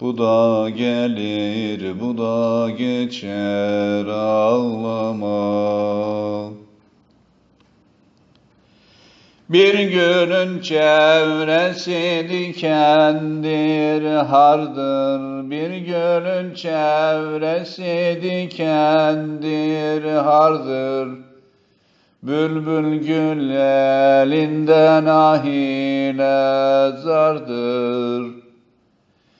Bu da gelir bu da geçer ağlama. Bir günün çevresi dikendir hardır. Bir günün çevresi dikendir hardır. Bülbül gül elinden ahine zardır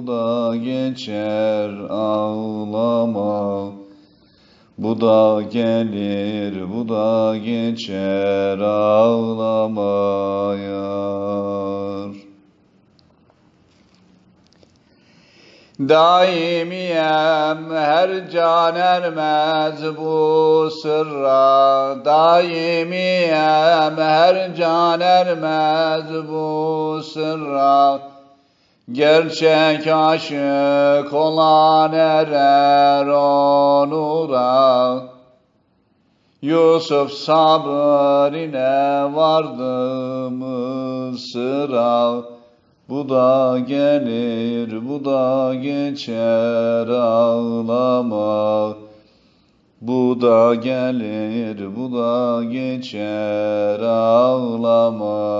bu da geçer ağlama. Bu da gelir, bu da geçer ağlamayar. Daimiyem her can ermez bu sırra Daimiyem her can ermez bu sırra Gerçek aşık olan erer onura. Yusuf sabır ile vardı Mısır'a Bu da gelir bu da geçer ağlama. Bu da gelir bu da geçer ağlama